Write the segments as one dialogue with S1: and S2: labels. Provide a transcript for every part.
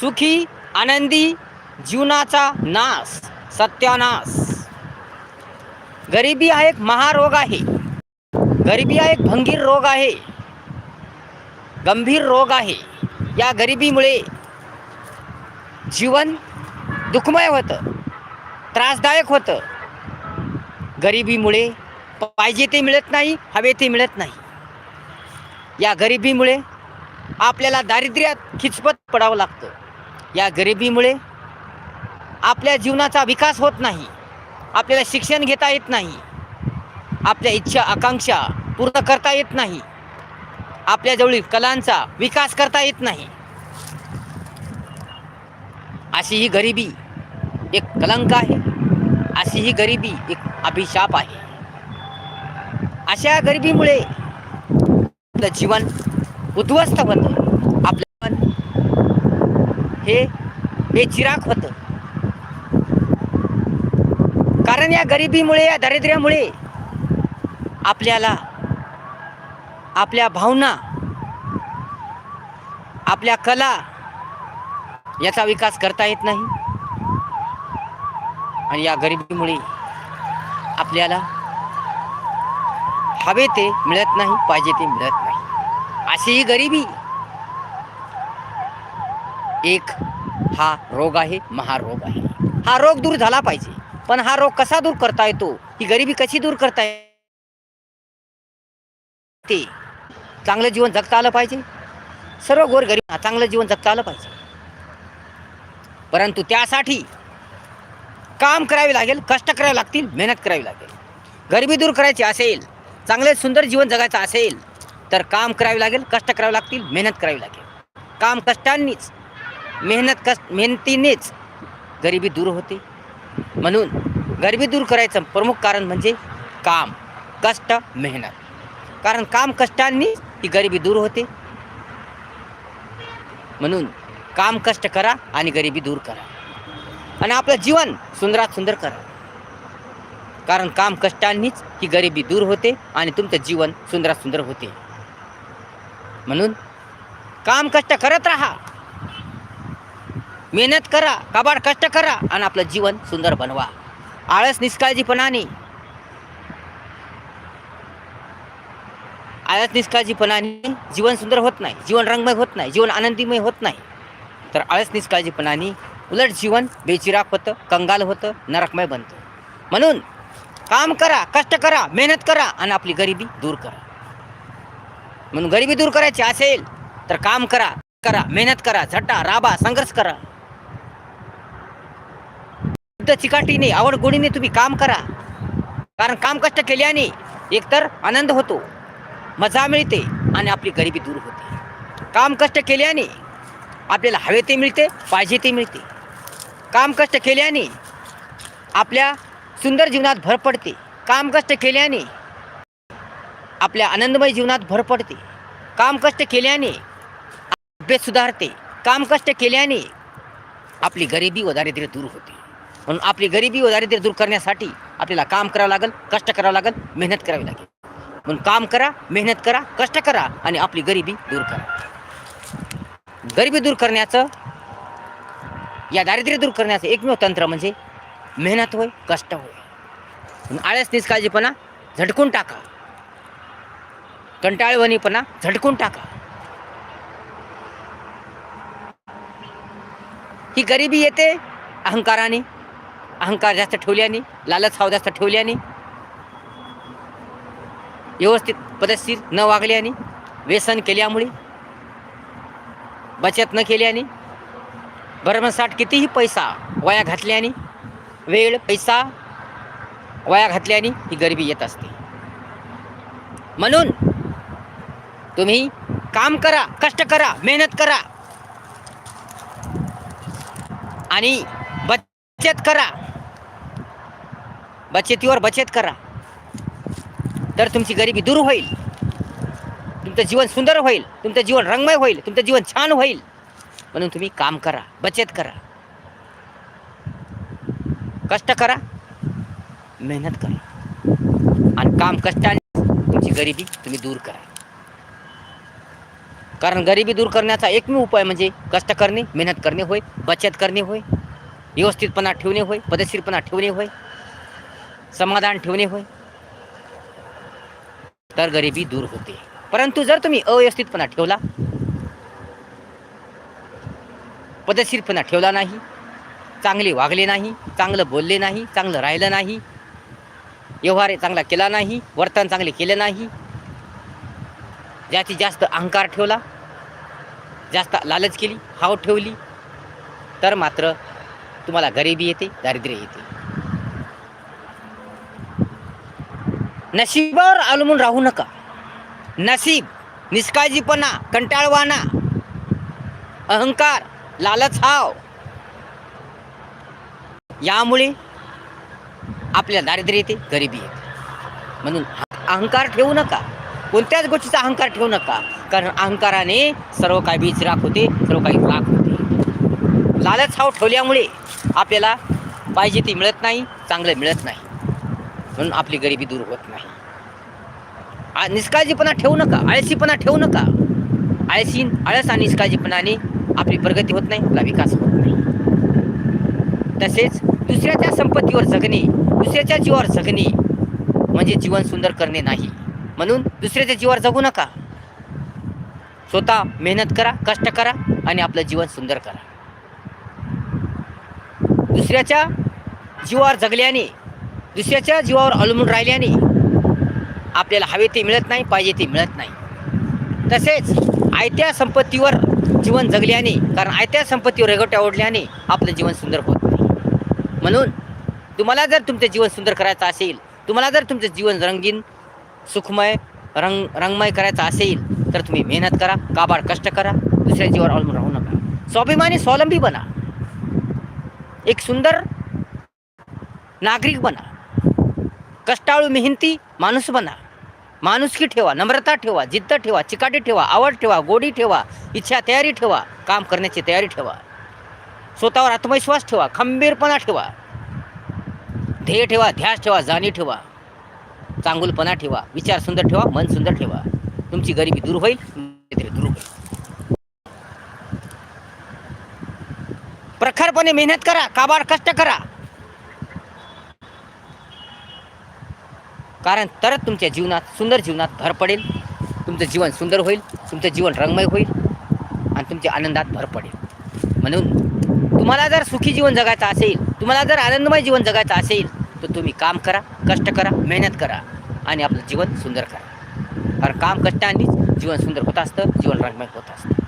S1: सुखी आनंदी जीवनाचा नाश सत्यानाश. गरिबी हा एक महारोग आहे. गरिबी हा एक भंगीर रोग आहे. गंभीर रोग आहे. या गरिबीमुळे जीवन दुःखमय होतं त्रासदायक होतं. गरिबीमुळे पाहिजे ते मिळत नाही हवे ते मिळत नाही. या गरिबीमुळे आपल्याला दारिद्र्यात खिचपत पडावं लागतं. या गरिबीमुळे आपल्या जीवनाचा विकास होत नाही. आपल्याला शिक्षण घेता येत नाही. आपल्या इच्छा आकांक्षा पूर्ण करता येत नाही. आपल्याजवळील कलांचा विकास करता येत नाही. अशी ही गरिबी एक कलंक आहे. अशी ही गरिबी एक अभिशाप आहे. अशा गरिबीमुळे आपलं जीवन उद्ध्वस्त होतं. हे बेचिराक होतं. कारण या गरिबीमुळे या दारिद्र्यामुळे आपल्याला आपल्या भावना आपल्या कला याचा विकास करता येत नाही. आणि या गरिबीमुळे आपल्याला हवे ते मिळत नाही पाहिजे ते मिळत नाही. अशी ही गरिबी एक हा रोग आहे महारोग आहे. हा रोग दूर झाला पाहिजे. पण हा रोग कसा दूर करता येतो? ही गरिबी कशी दूर करता येते? चांगलं जीवन जगता आलं पाहिजे. सर्व गोर गरीब चांगलं जीवन जगता आलं पाहिजे. परंतु त्यासाठी काम करावे लागेल कष्ट करावे लागतील मेहनत करावी लागेल. गरिबी दूर करायची असेल चांगले सुंदर जीवन जगायचं असेल तर काम करावे लागेल कष्ट करावे लागतील मेहनत करावी लागेल. काम कष्टांनीच मेहनत कष्ट मेहनतीनेच गरिबी दूर होते. म्हणून गरिबी दूर करायचं प्रमुख कारण म्हणजे काम कष्ट मेहनत. कारण काम कष्टांनी ही गरिबी दूर होते. म्हणून काम कष्ट करा आणि गरिबी दूर करा. आणि आपलं जीवन सुंदरात सुंदर करा. कारण काम कष्टांनीच ही गरिबी दूर होते आणि तुमचं जीवन सुंदरात सुंदर होते. म्हणून काम कष्ट करत राहा. मेहनत करा कबाड कष्ट करा आणि आपलं जीवन सुंदर बनवा. आळस निष्काळजीपणाने. आळस निष्काळजीपणाने जीवन सुंदर होत नाही जीवन रंगमय होत नाही जीवन आनंदीमय होत नाही. तर आळस निष्काळजीपणाने उलट जीवन बेचिराक होतं कंगाल होतं नरकमय बनतं. म्हणून काम करा कष्ट करा मेहनत करा आणि आपली गरिबी दूर करा. म्हणून गरिबी दूर करायची असेल तर काम करा करा मेहनत करा झटा राबा संघर्ष करा. शुद्ध चिकाटीने आवड गोडीने तुम्ही काम करा. कारण काम कष्ट केल्याने एकतर आनंद होतो मजा मिळते आणि आपली गरिबी दूर होते. काम कष्ट केल्याने आपल्याला हवे ते मिळते पाहिजे ते मिळते. काम कष्ट केल्याने आपल्या सुंदर जीवनात भर पडते. काम कष्ट केल्याने आपल्या आनंदमय जीवनात भर पडते. काम कष्ट केल्याने तब्येत सुधारते. काम कष्ट केल्याने आपली गरिबी व दारिद्र्य दूर होते. म्हणून आपली गरिबी व दारिद्र्य दूर करण्यासाठी आपल्याला काम करावं लागेल कष्ट करावं लागेल मेहनत करावी लागेल. म्हणून काम करा मेहनत करा कष्ट करा आणि आपली गरिबी दूर करा. गरिबी दूर करण्याचं या दारिद्र्य दूर करण्याचं एकमेव तंत्र म्हणजे मेहनत होय कष्ट होय. आळस निष्काळजीपणा झटकून टाका. कंटाळवणीपणा झटकून टाका. ही गरिबी येते अहंकाराने अहंकार जास्त ठेवल्याने लालच हाव जास्त ठेवल्याने व्यवस्थित पदस्थिर न वागल्याने व्यसन केल्यामुळे बचत न केल्याने भरमसाठ कितीही पैसा वाया घातल्याने वेळ पैसा वाया घातल्याने ही गरिबी येत असते. म्हणून तुम्ही काम करा कष्ट करा मेहनत करा आणि बचत करा. बचतीवर बचत करा. तर तुमची गरिबी दूर होईल. तुमचं जीवन सुंदर होईल. तुमचं जीवन रंगमय होईल. तुमचं जीवन छान होईल. म्हणून तुम्ही काम करा. बचत करा. कष्ट करा. मेहनत करा. आणि काम कष्टाने तुमची गरिबी तुम्ही दूर करा. कारण गरिबी दूर करण्याचा एकमेव उपाय म्हणजे कष्ट करणे मेहनत करणे होय बचत करणे होय व्यवस्थितपणा ठेवणे होय पदशीरपणा ठेवणे होय. समाधान ठेवणे होय? तर गरिबी दूर होते. परंतु जर तुम्ही अव्यवस्थितपणा ठेवला पदशीरपणा ठेवला नाही चांगले वागले नाही चांगलं बोलले नाही चांगलं राहिलं नाही व्यवहार चांगला केला नाही वर्तन चांगले केले नाही जास्तीत जास्त अहंकार ठेवला जास्त लालच केली हाव ठेवली तर मात्र तुम्हाला गरिबी येते दारिद्र्य येते. नशिबावर अवलंबून राहू नका. नसीब निष्काळजीपणा कंटाळवाणा अहंकार लालच हाव. यामुळे आपल्या दारिद्र्य येते गरिबी येते. म्हणून अहंकार ठेवू नका. कोणत्याच गोष्टीचा अहंकार ठेवू नका. कारण अहंकाराने सर्व काही बीज राख होते सर्व काही राख होते. लालच हाव ठेवल्यामुळे आपल्याला पाहिजे ती मिळत नाही चांगलं मिळत नाही. म्हणून आपली गरिबी दूर होत नाही. निष्काळजीपणा ठेवू नका आळशीपणा ठेवू नका. आळशी आळस आणि निष्काळजीपणाने आपली प्रगती होत नाही आपला विकास होत नाही. तसेच दुसऱ्याच्या संपत्तीवर जगणे दुसऱ्याच्या जीवावर जगणे म्हणजे जीवन सुंदर करणे नाही. म्हणून दुसऱ्याच्या जीवावर जगू नका. स्वतः मेहनत करा कष्ट करा आणि आपलं जीवन सुंदर करा. दुसऱ्याच्या जीवावर जगल्याने दुसऱ्याच्या जीवावर अवलंबून राहिल्याने आपल्याला हवे ते मिळत नाही पाहिजे ते मिळत नाही. तसेच आयत्या संपत्तीवर जीवन जगल्याने कारण आयत्या संपत्तीवर रेगोट्या ओढल्याने आपलं जीवन सुंदर होत नाही. म्हणून तुम्हाला जर तुमचं जीवन सुंदर करायचं असेल तुम्हाला जर तुमचं जीवन रंगीन सुखमय रंग रंगमय करायचं असेल तर तुम्ही मेहनत करा काबाड कष्ट करा दुसऱ्या जीवावर अवलंबून राहू नका. स्वाभिमानी स्वावलंबी बना. एक सुंदर नागरिक बना. कष्टाळू मेहनती माणूस बना. माणुसकी ठेवा नम्रता ठेवा जिद्द ठेवा चिकाटी ठेवा आवड ठेवा गोडी ठेवा इच्छा तयारी ठेवा काम करण्याची तयारी ठेवा. स्वतःवर आत्मविश्वास ठेवा खंबीरपणा ठेवा. ध्येय ठेवा ध्यास ठेवा जाणीव ठेवा. चांगुलपणा ठेवा विचार सुंदर ठेवा मन सुंदर ठेवा. तुमची गरिबी दूर होईल दूर होईल. प्रखरपणे मेहनत करा काबाड कष्ट करा. कारण तरच तुमच्या जीवनात सुंदर जीवनात भर पडेल. तुमचं जीवन सुंदर होईल तुमचं जीवन रंगमय होईल आणि तुमच्या आनंदात भर पडेल. म्हणून तुम्हाला जर सुखी जीवन जगायचं असेल तुम्हाला जर आनंदमय जीवन जगायचं असेल तर तुम्ही काम करा कष्ट करा मेहनत करा आणि आपलं जीवन सुंदर करा. कारण काम कष्टानेच जीवन सुंदर होत असतं जीवन रंगमय होत असतं.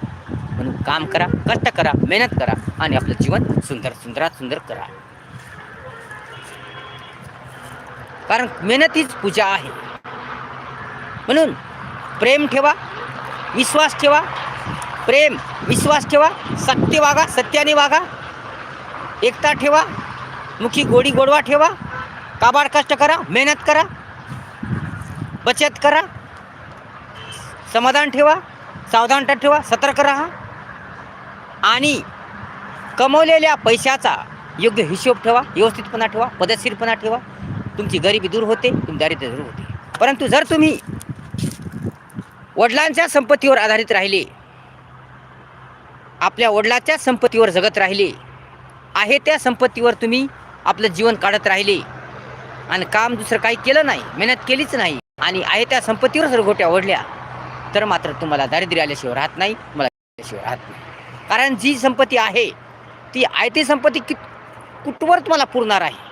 S1: म्हणून काम करा कष्ट करा मेहनत करा आणि आपलं जीवन सुंदर सुंदरात सुंदर करा. कारण मेहनत हीच पूजा आहे. म्हणून प्रेम ठेवा विश्वास ठेवा प्रेम विश्वास ठेवा सत्य वागा सत्याने वागा एकता ठेवा मुखी गोडी गोडवा ठेवा काबाड कष्ट करा मेहनत करा बचत करा समाधान ठेवा सावधानता ठेवा सतर्क राहा आणि कमवलेल्या पैशाचा योग्य हिशोब ठेवा व्यवस्थितपणा ठेवा पद्धतशीरपणा ठेवा. तुमची गरिबी दूर होते तुम दारिद्र्य दूर होते. परंतु जर तुम्ही वडिलांच्या संपत्तीवर आधारित राहिले आपल्या वडिलाच्या संपत्तीवर जगत राहिले आहे त्या संपत्तीवर तुम्ही आपलं जीवन काढत राहिले आणि काम दुसरं काही केलं नाही मेहनत केलीच नाही आणि आहे त्या संपत्तीवर जर गोट्या ओढल्या तर मात्र तुम्हाला दारिद्र्य आल्याशिवाय राहत नाही मला आल्याशिवाय राहत नाही. कारण जी संपत्ती आहे ती आयती संपत्ती कि कुठवर तुम्हाला पुरणार आहे?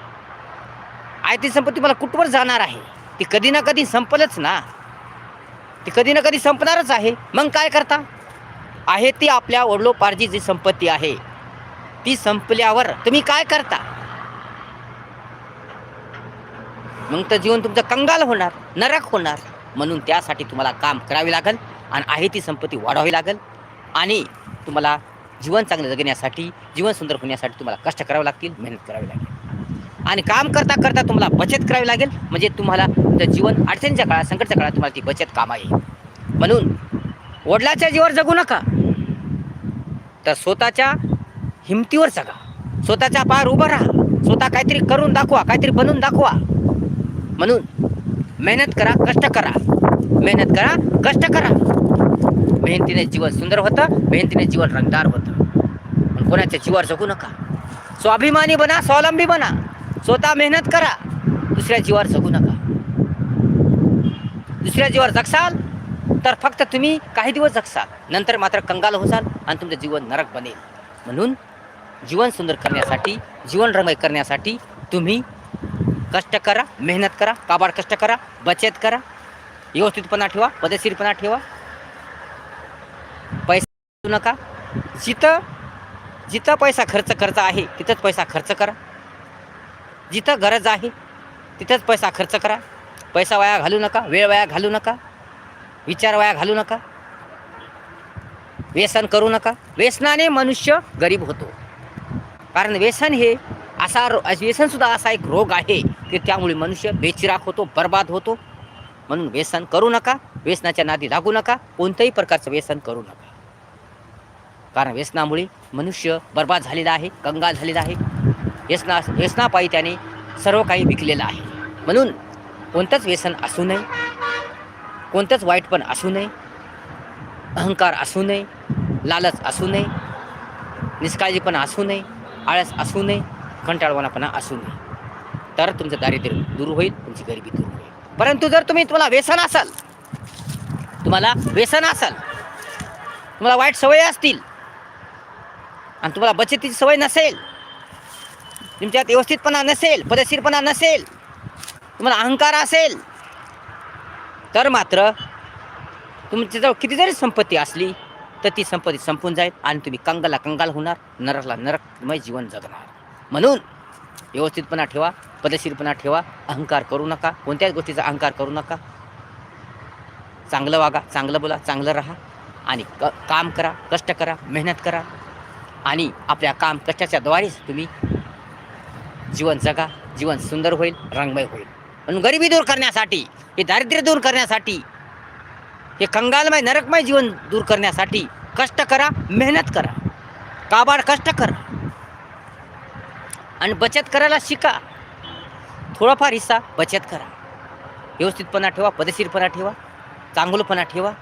S1: आयती संपत्ती मला कुठवर जाणार आहे? ती कधी ना कधी संपलच ना. ती कधी ना कधी संपणारच आहे. मग काय करता? आहे ती आपल्या वडलोपार्जी जी संपत्ती आहे ती संपल्यावर तुम्ही काय करता? मग तर जीवन तुमचं कंगाल होणार नरक होणार. म्हणून त्यासाठी तुम्हाला काम करावे लागेल आणि आहे ती संपत्ती वाढवावी लागेल. आणि तुम्हाला जीवन चांगलं जगण्यासाठी जीवन सुंदर होण्यासाठी तुम्हाला कष्ट करावे लागतील मेहनत करावी लागेल. आणि काम करता करता तुम्हाला बचत करावी लागेल. म्हणजे तुम्हाला जीवन अडचणीच्या काळात संकटच्या काळात तुम्हाला ती बचत कामा येईल. म्हणून वडिलाच्या जीवावर जगू नका. तर स्वतःच्या हिमतीवर जगा. स्वतःच्या पार उभं राहा. स्वतः काहीतरी करून दाखवा काहीतरी बनवून दाखवा. म्हणून मेहनत करा कष्ट करा. मेहनत करा कष्ट करा. मेहनतीने जीवन सुंदर होतं मेहनतीने जीवन रंगदार होतं. पण कोणाच्या जीवावर जगू नका. स्वाभिमानी बना स्वावलंबी बना. स्वतः मेहनत करा दुसऱ्या जीवावर जगू नका. दुसऱ्या जीवावर जगसाल तर फक्त तुम्ही काही दिवस जगसाल. नंतर मात्र कंगाल होसाल आणि तुमचं जीवन नरक बनेल. म्हणून जीवन सुंदर करण्यासाठी जीवन रमय करण्यासाठी तुम्ही कष्ट करा मेहनत करा काबाड कष्ट करा बचत करा व्यवस्थितपणा ठेवा पदशीरपणा ठेवा. पैसा नका. जिथं जिथं पैसा खर्च करता आहे तिथंच पैसा खर्च करा. जिथं गरज आहे तिथंच पैसा खर्च करा. पैसा वाया घालू नका वेळ वाया घालू नका विचार वाया घालू नका व्यसन करू नका. व्यसनाने मनुष्य गरीब होतो. कारण व्यसन हे असा रो व्यसनसुद्धा असा एक रोग आहे की त्यामुळे मनुष्य बेचिराख होतो बर्बाद होतो. म्हणून व्यसन करू नका व्यसनाच्या नादी लागू नका कोणत्याही प्रकारचं व्यसन करू नका. कारण व्यसनामुळे मनुष्य बर्बाद झालेला आहे कंगाल झालेला आहे. व्यसना व्यसनापायी त्याने सर्व काही विकलेलं आहे. म्हणून कोणतंच व्यसन असू नये. कोणतंच वाईटपण असू नये. अहंकार असू नये. लालच असू नये. निष्काळजीपणा असू नये. आळस असू नये. कंटाळवाणापणा असू नये. तर तुमचं दारिद्र्य दूर होईल तुमची गरिबी दूर होईल. परंतु जर तुम्ही तुम्हाला व्यसन असाल तुम्हाला व्यसन असाल तुम्हाला वाईट सवय असतील आणि तुम्हाला बचतीची सवय नसेल तुमच्यात व्यवस्थितपणा नसेल पदशीरपणा नसेल तुम्हाला अहंकार असेल तर मात्र तुमच्याजवळ किती जरी संपत्ती असली तर ती संपत्ती संपून जाईल आणि तुम्ही कंगाला कंगाल होणार नरकला नरकमय जीवन जगणार. म्हणून व्यवस्थितपणा ठेवा पदशीरपणा ठेवा अहंकार करू नका कोणत्याच गोष्टीचा अहंकार करू नका. चांगलं वागा चांगलं बोला चांगलं राहा आणि क काम करा कष्ट करा मेहनत करा आणि आपल्या काम कष्टाच्या द्वारेच तुम्ही जीवन जगा जीवन सुंदर होईल रंगमय होईल. म्हणून गरिबी दूर करण्यासाठी हे दारिद्र्य दूर करण्यासाठी हे कंगालमय नरकमय जीवन दूर करण्यासाठी कष्ट करा मेहनत करा. काबाड कष्ट करा. आणि बचत करायला शिका. थोडाफार हिस्सा बचत करा. व्यवस्थितपणा ठेवा पदशीरपणा ठेवा चांगलपणा ठेवा.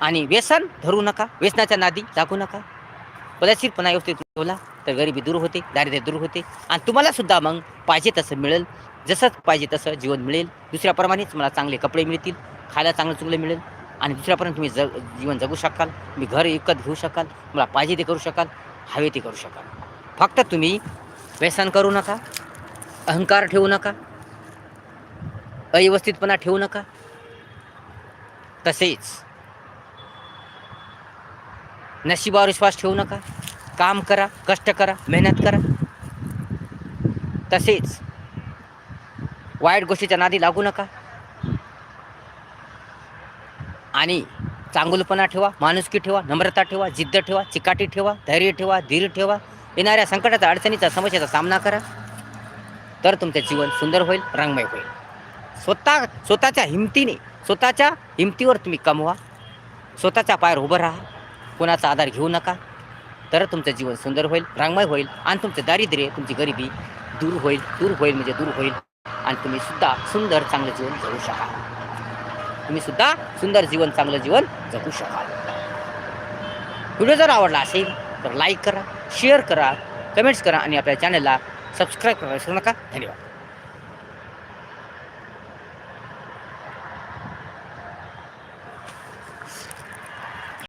S1: आणि व्यसन धरू नका व्यसनाच्या नादी लागू नका. पदशीरपणा व्यवस्थित ठेवला तर गरिबी दूर होते दारिद्र्य दूर होते. आणि तुम्हाला सुद्धा मग पाहिजे तसं मिळेल. जसं पाहिजे तसं जीवन मिळेल. दुसऱ्याप्रमाणेच मला चांगले कपडे मिळतील खायला चांगलं चुंगलं मिळेल. आणि दुसऱ्यापर्यंत तुम्ही जग जीवन जगू शकाल. तुम्ही घर विकत घेऊ शकाल. मला पाहिजे ते करू शकाल. हवे ते करू शकाल. फक्त तुम्ही व्यसन करू नका. अहंकार ठेवू नका. अव्यवस्थितपणा ठेवू नका. तसेच नशिबावर विश्वास ठेवू नका. काम करा कष्ट करा मेहनत करा. तसेच वाईट गोष्टीच्या नादी लागू नका. आणि चांगुलपणा ठेवा माणुसकी ठेवा नम्रता ठेवा जिद्द ठेवा चिकाटी ठेवा धैर्य ठेवा धीर ठेवा. येणाऱ्या संकटाचा अडचणीचा समस्येचा सामना करा. तर तुमचं जीवन सुंदर होईल रंगमय होईल. स्वतः स्वतःच्या हिमतीने स्वतःच्या हिमतीवर तुम्ही कमवा. स्वतःच्या पायावर उभं राहा. कोणाचा आधार घेऊ नका. तर तुमचं जीवन सुंदर होईल रंगमय होईल आणि तुमचं दारिद्र्य तुमची गरिबी दूर होईल दूर होईल म्हणजे दूर होईल. आणि तुम्ही सुद्धा सुंदर चांगलं जीवन जगू शकाल. तुम्ही सुद्धा सुंदर जीवन चांगलं जीवन जगू शकाल. व्हिडिओ जर आवडला असेल तर लाईक करा शेअर करा कमेंट्स करा आणि आपल्या चॅनलला सबस्क्राईब करायला विसरू नका. धन्यवाद.